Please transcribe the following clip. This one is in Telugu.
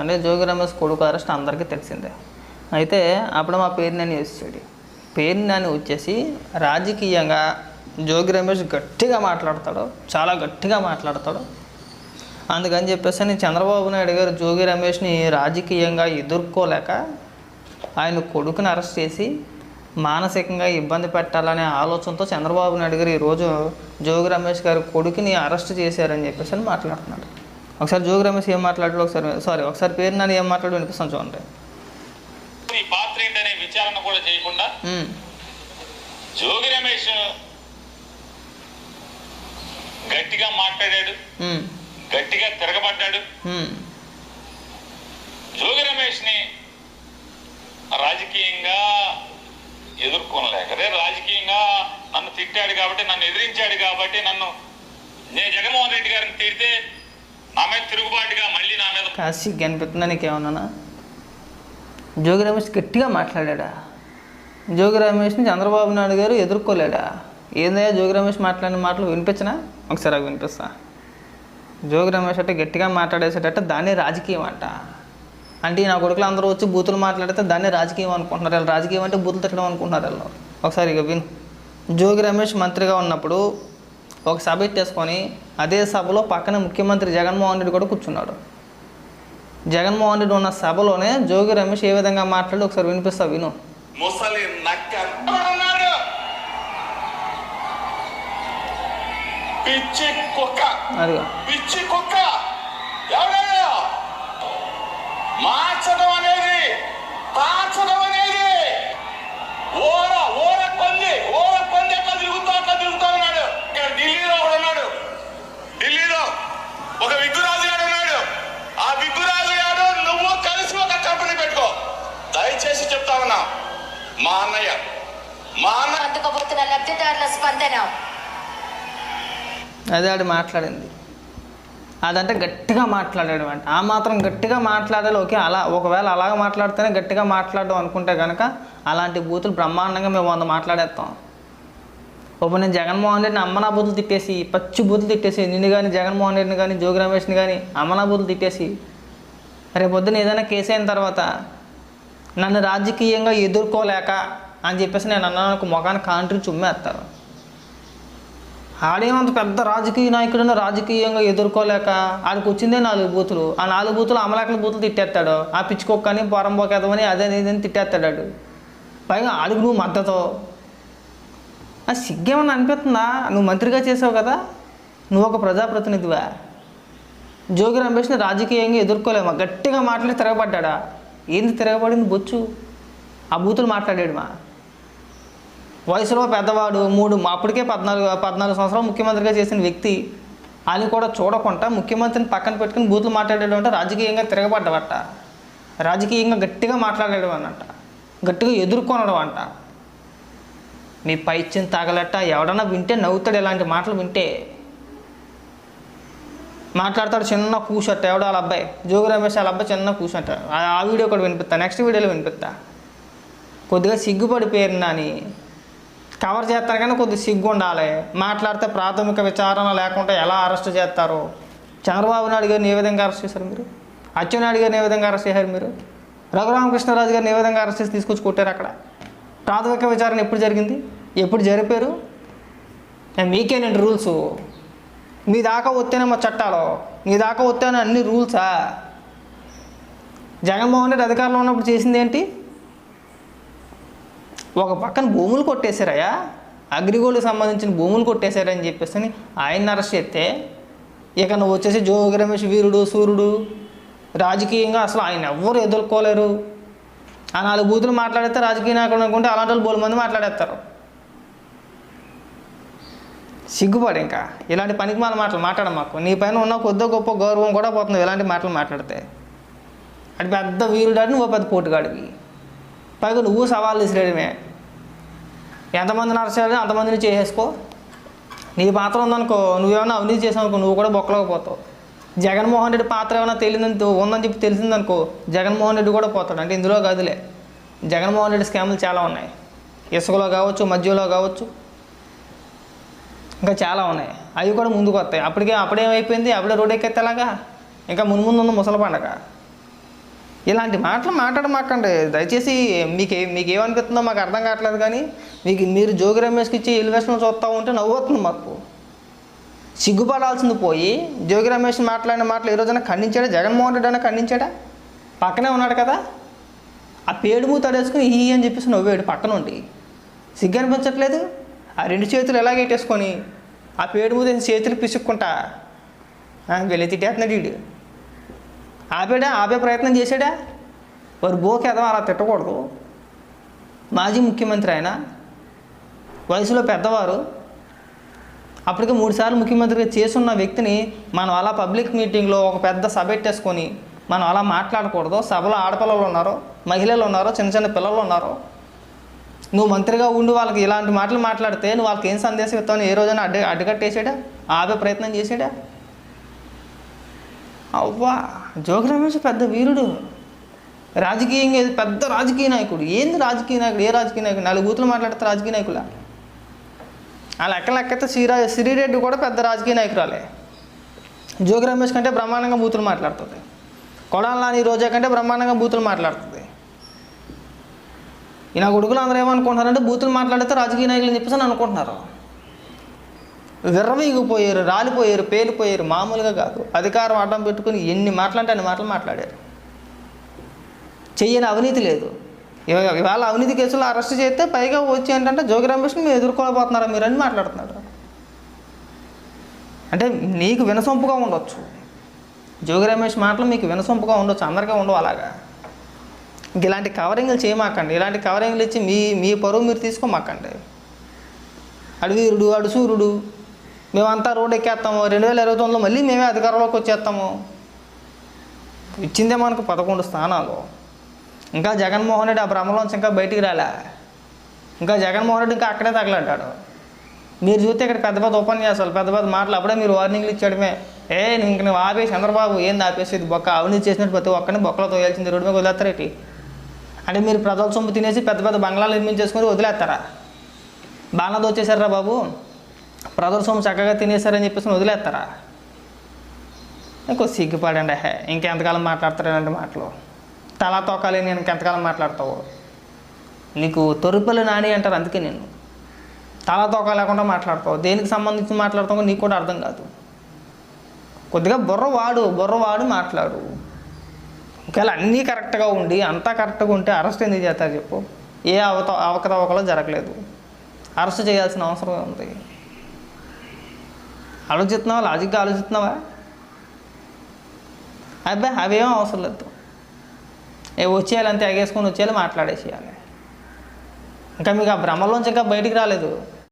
అంటే జోగి రమేష్ కొడుకు అరెస్ట్ అందరికీ తెలిసిందే. అయితే అప్పుడు మా పేరు నాని వచ్చాడు పేరు నాని వచ్చేసి రాజకీయంగా జోగి రమేష్ గట్టిగా మాట్లాడతాడు చాలా గట్టిగా మాట్లాడతాడు. అందుకని చెప్పేసి నేను చంద్రబాబు నాయుడు గారు జోగి రమేష్ని రాజకీయంగా ఎదుర్కోలేక ఆయన కొడుకుని అరెస్ట్ చేసి మానసికంగా ఇబ్బంది పెట్టాలనే ఆలోచనతో చంద్రబాబు నాయుడు గారు ఈరోజు జోగి రమేష్ గారి కొడుకుని అరెస్ట్ చేశారని చెప్పేసి అని మాట్లాడుతున్నాడు. ఒకసారి జోగి రమేష్ ఏం మాట్లాడాడు ఒకసారి సారీ ఒకసారి పేరు నన్ను ఏం మాట్లాడు వినిపిస్తాను చూడండి. నీ పాత్ర ఏంటనే విచారణ కూడా చేయకుండా జోగి రమేష్ గట్టిగా మాట్లాడాడు. గట్టిగా తిరగబడ్డాడు. జోగి రమేష్ని రాజకీయంగా ఎదుర్కొనలేక అదే రాజకీయంగా నన్ను తిట్టాడు కాబట్టి నన్ను ఎదిరించాడు కాబట్టి నన్ను నేను జగన్మోహన్ రెడ్డి గారిని తిడితే క్లాసిక్ నా కనిపిస్తుందా నీకేమన్నా జోగి రమేష్ గట్టిగా మాట్లాడా జోగి రమేష్ని చంద్రబాబు నాయుడు గారు ఎదుర్కోలేడా ఏందయ్యా జోగి రమేష్ మాట్లాడిన మాటలు వినిపించనా ఒకసారి అవి వినిపిస్తా జోగి రమేష్ అంటే గట్టిగా మాట్లాడేసేటట్టు దాన్ని రాజకీయం అంట అంటే నా కొడుకులు అందరూ వచ్చి బూతులు మాట్లాడితే దాన్ని రాజకీయం అనుకుంటున్నారు వాళ్ళు రాజకీయం అంటే బూతులు తిట్టడం అనుకుంటున్నారు వాళ్ళు ఒకసారి ఇక విను జోగి రమేష్ మంత్రిగా ఉన్నప్పుడు ఒక సభ ఎట్టేసుకొని అదే సభలో పక్కన ముఖ్యమంత్రి జగన్మోహన్ రెడ్డి కూడా కూర్చున్నాడు జగన్మోహన్ రెడ్డి ఉన్న సభలోనే జోగి రమేష్ ఏ విధంగా మాట్లాడి ఒకసారి వినిపిస్తా విను. ముసలి నక్క. ఉన్నాడు పిచ్చి కుక్క. అదిగో. పిచ్చి కుక్క. అన్న లబ్ధిదారుల స్పందన. అదే ఆడు మాట్లాడింది. అదంటే గట్టిగా మాట్లాడాడు అంట ఆ మాత్రం గట్టిగా మాట్లాడాలి ఓకే అలా ఒకవేళ అలాగ మాట్లాడితేనే గట్టిగా మాట్లాడడం అనుకుంటే కనుక అలాంటి బూతులు బ్రహ్మాండంగా మేము వంద మాట్లాడేస్తాం. ఇప్పుడు నేను జగన్మోహన్ రెడ్డిని అమ్మనా బూతులు తిట్టేసి పచ్చి బూతులు తిట్టేసి నిన్ను కానీ జగన్మోహన్ రెడ్డిని కానీ జోగి రమేష్ని కానీ అమ్మనా బూతులు తిట్టేసి రేపు ఏదైనా కేసు అయిన తర్వాత నన్ను రాజకీయంగా ఎదుర్కోలేక అని చెప్పేసి నేను అన్నాను ముఖాన్ని కాంట్రీ చుమ్మేస్తారు. ఆడేమంత పెద్ద రాజకీయ నాయకుడున్న రాజకీయంగా ఎదుర్కోలేక ఆడికి వచ్చిందే నాలుగు బూతులు. ఆ నాలుగు బూతులు అమలాకల బూతులు తిట్టేస్తాడు. ఆ పిచ్చుకొక్కని పొరంబోకేదమని అదే ఇదని తిట్టేస్తాడు ఆడు. పైగా ఆడికి నువ్వు మద్దతు. ఆ సిగ్గేమన్నా అనిపిస్తుందా? నువ్వు మంత్రిగా చేసావు కదా. నువ్వు ఒక ప్రజాప్రతినిధివా. జోగి రమేష్ని రాజకీయంగా ఎదుర్కోలేమా? గట్టిగా మాట్లాడి తిరగబడ్డా ఏంది తిరగబడింది బొచ్చు? ఆ బూతులు మాట్లాడాడు మా వయసులో పెద్దవాడు మూడు అప్పటికే పద్నాలుగు పద్నాలుగు సంవత్సరాలు ముఖ్యమంత్రిగా చేసిన వ్యక్తి అని కూడా చూడకుండా ముఖ్యమంత్రిని పక్కన పెట్టుకుని బూతులు మాట్లాడాడు అంటే రాజకీయంగా తిరగబడ్డవట. రాజకీయంగా గట్టిగా మాట్లాడాడు అన్నట్ట గట్టిగా ఎదుర్కొనడం అంట. మీ పైచ్యం తాగలట ఎవడన్నా వింటే నవ్వుతాడు ఇలాంటి మాటలు వింటే. మాట్లాడతాడు చిన్న కూషట్ట ఎవడో వాళ్ళ అబ్బాయి. జోగి రమేష్ వాళ్ళ అబ్బాయి చిన్న కూషట్ట ఆ వీడియో కూడా వినిపిస్తా నెక్స్ట్ వీడియోలో వినిపిస్తా. కొద్దిగా సిగ్గుపడిపోయారు అని కవర్ చేస్తారు కానీ కొద్దిగా సిగ్గు ఉండాలి మాట్లాడితే ప్రాథమిక విచారణ లేకుండా ఎలా అరెస్ట్ చేస్తారు? చంద్రబాబు నాయుడు గారిని ఏ విధంగా అరెస్ట్ చేశారు మీరు? అచ్చెన్నాయుడు గారిని ఏ విధంగా అరెస్ట్ చేశారు మీరు? రఘురామకృష్ణరాజు గారిని ఏ విధంగా అరెస్ట్ చేసి తీసుకొచ్చి కొట్టారు అక్కడ? ప్రాథమిక విచారణ ఎప్పుడు జరిగింది? ఎప్పుడు జరిపారు? మీకేనండి రూల్స్? మీ దాకా వస్తేనేమో చట్టాలు. మీ దాకా వస్తేనే అన్ని రూల్సా? జగన్మోహన్ రెడ్డి అధికారంలో ఉన్నప్పుడు చేసింది ఏంటి? ఒక పక్కన భూములు కొట్టేశారయ్యా. అగ్రిగోల్డ్కి సంబంధించిన భూములు కొట్టేశారని చెప్పేసి అని అరెస్ట్ చేస్తే ఇక నువ్వు వచ్చేసి జోగి రమేష్ వీరుడు సూర్యుడు రాజకీయంగా అసలు ఆయన ఎవ్వరు ఎదుర్కోలేరు. ఆ నాలుగు బూతులు మాట్లాడితే రాజకీయ నాయకుడు అనుకుంటే అలాంటి వాళ్ళు బోలు మంది మాట్లాడేస్తారు. సిగ్గుపడు ఇంకా. ఇలాంటి పనికి మాల మాటలు మాట్లాడ మాకు. నీ పైన ఉన్న కొద్దో గొప్ప గౌరవం కూడా పోతుంది ఇలాంటి మాటలు మాట్లాడితే. అది పెద్ద వీరుడాడిని నువ్వు పెద్ద పోటుగాడివి. పైగా నువ్వు సవాళ్ళు విసిరేయడమే. ఎంతమంది అరెస్ట్ అంతమందిని చేసేసుకో? నీ పాత్ర ఉందనుకో నువ్వేమన్నా అవినీతి చేసావు అనుకో నువ్వు కూడా బొక్కలోకి పోతావు జగన్మోహన్ రెడ్డి పాత్ర ఏమైనా తెలియదని ఉందని చెప్పి తెలిసిందనుకో జగన్మోహన్ రెడ్డి కూడా పోతాడు. అంటే ఇందులో కాదులే జగన్మోహన్ రెడ్డి స్కాములు చాలా ఉన్నాయి. ఇసుకలో కావచ్చు మధ్యలో కావచ్చు ఇంకా చాలా ఉన్నాయి. అవి కూడా ముందుకు వస్తాయి. అప్పటికే అప్పుడేమైపోయింది? అప్పుడే రోడ్ ఎక్కేత్తేలాగా ఇంకా మున్ముందు ఉంది ముసలి పండగ. ఇలాంటి మాటలు మాట్లాడమాకండి. దయచేసి మీకు మీకు ఏమనిపిస్తుందో మాకు అర్థం కావట్లేదు కానీ మీకు మీరు జోగి రమేష్కి ఇచ్చి ఎలివేషన్ చూస్తూ ఉంటే నవ్వుతుంది మాకు. సిగ్గుపడాల్సింది పోయి జోగి రమేష్ మాట్లాడిన మాటలు ఏ రోజున ఖండించాడా? జగన్మోహన్ రెడ్డి అయినా ఖండించాడా? పక్కనే ఉన్నాడు కదా. ఆ పేడుము తడేసుకుని ఈ అని చెప్పేసి నవ్వాడు పక్కన ఉండి సిగ్గు అనిపించట్లేదు ఆ రెండు చేతులు ఎలాగ ఎట్టేసుకొని ఆ పేడుము చేతులు పిసుక్కుంటా. వెళ్ళి తిట్టేస్తున్నాడు వీడు. ఆపాడా? ఆపే ప్రయత్నం చేశాడా? వారు బోకి ఎదవ అలా తిట్టకూడదు. మాజీ ముఖ్యమంత్రి ఆయన వయసులో పెద్దవారు. అప్పటికే మూడుసార్లు ముఖ్యమంత్రిగా చేసున్న వ్యక్తిని మనం అలా పబ్లిక్ మీటింగ్లో ఒక పెద్ద సభ పెట్టేసుకొని మనం అలా మాట్లాడకూడదు. సభలో ఆడపిల్లలు ఉన్నారు మహిళలు ఉన్నారు చిన్న చిన్న పిల్లలు ఉన్నారు. నువ్వు మంత్రిగా ఉండి వాళ్ళకి ఇలాంటి మాటలు మాట్లాడితే నువ్వు వాళ్ళకి ఏం సందేశం ఇస్తావు ఏ రోజైనా అడ్డు అడ్డుకట్టేసాడా? ఆపే ప్రయత్నం చేసాడా? అవ్వా జోగి రమేష్ పెద్ద వీరుడు. రాజకీయంగా పెద్ద రాజకీయ నాయకుడు. ఏంది రాజకీయ నాయకుడు? ఏ రాజకీయ నాయకుడు? నాలుగు బూతులు మాట్లాడితే రాజకీయ నాయకులా ఆ లెక్క లెక్కతే శ్రీరా శ్రీరెడ్డి కూడా పెద్ద రాజకీయ నాయకురాలే. జోగి రమేష్ కంటే బ్రహ్మాండంగా బూతులు మాట్లాడుతుంది. కొడాలని రోజా కంటే బ్రహ్మాండంగా బూతులు మాట్లాడుతుంది. ఇలా కొడుకులు అందరూ ఏమనుకుంటున్నారంటే బూతులు మాట్లాడితే రాజకీయ నాయకులు అని చెప్పేసి అనుకుంటున్నారు. విర్రవీగిపోయారు రాలిపోయారు పేలిపోయారు మామూలుగా కాదు. అధికారం అడ్డం పెట్టుకుని ఎన్ని మాటలంటే అన్ని మాటలు మాట్లాడారు. చెయ్యని అవినీతి లేదు. ఇవాళ అవినీతి కేసులు అరెస్ట్ చేస్తే పైగా వచ్చి ఏంటంటే జోగి రమేష్ మీరు ఎదుర్కోబోతున్నారా మీరు అని మాట్లాడుతున్నారు. అంటే నీకు వినసొంపుగా ఉండొచ్చు. జోగి రమేష్ మాటలు మీకు వినసొంపుగా ఉండొచ్చు అందరికీ ఉండవు అలాగా. ఇలాంటి కవరింగ్లు చేయమాకండి. ఇలాంటి కవరింగ్లు ఇచ్చి మీ మీ పరువు మీరు తీసుకోమాకండి. అడు అడుసూరుడు మేమంతా రోడ్ ఎక్కేస్తాము. రెండు వేల ఇరవై తొమ్మిదిలో మళ్ళీ మేమే అధికారంలోకి వచ్చేస్తాము. ఇచ్చిందే మనకు పదకొండు స్థానాలు. ఇంకా జగన్మోహన్ రెడ్డి ఆ భ్రమలోంచి ఇంకా బయటికి రాలే. ఇంకా జగన్మోహన్ రెడ్డి ఇంకా అక్కడే తగలంటాడు. మీరు చూస్తే ఇక్కడ పెద్ద పెద్ద ఉపన్యాసాలు పెద్ద పెద్ద మాటలు అప్పుడే మీరు వార్నింగ్లు ఇచ్చాడమే. ఏ ఇంక నువ్వు ఆపే చంద్రబాబు ఏంది ఆపేసేది? బొక్క అవినీతి చేసినట్టు ప్రతి ఒక్కరిని బొక్కలో తోయాల్సింది రోడ్డు మీద వదిలేస్తారేటి అంటే మీరు ప్రజల సొమ్ము తినేసి పెద్ద పెద్ద బంగ్లాలు నిర్మించేసుకొని వదిలేస్తారా? బాగా దోచేశారా బాబు? ప్రదర్శనం చక్కగా తినేశారని చెప్పేసి వదిలేస్తారా? ఇంకో సిగ్గుపడండి. హే ఇంకెంతకాలం మాట్లాడతారు ఇలాంటి మాటలు. తలా తోకాలి నేను ఇంకెంతకాలం మాట్లాడతావు? నీకు తొరుపల్లి నాని అంటారు అందుకే నేను తలా తోక లేకుండా మాట్లాడతావు. దేనికి సంబంధించి మాట్లాడతావు నీకు కూడా అర్థం కాదు. కొద్దిగా బుర్ర వాడు బుర్ర వాడు మాట్లాడు. ఒకవేళ అన్నీ కరెక్ట్గా ఉండి అంతా కరెక్ట్గా ఉంటే అరెస్ట్ ఎందుకు చేస్తారు చెప్పు? ఏ అవత అవకతవకలో జరగలేదు. అరెస్ట్ చేయాల్సిన అవసరం ఉంది. ఆలోచిస్తున్నావా? లాజిక్గా ఆలోచిస్తున్నావా? అబ్బాయి అవేం అవసరం లేదు. ఏ వచ్చేయాలి అంతే ఎగేసుకొని వచ్చేయాలి మాట్లాడేసేయాలి. ఇంకా మీకు ఆ భ్రమలోంచి ఇంకా బయటికి రాలేదు.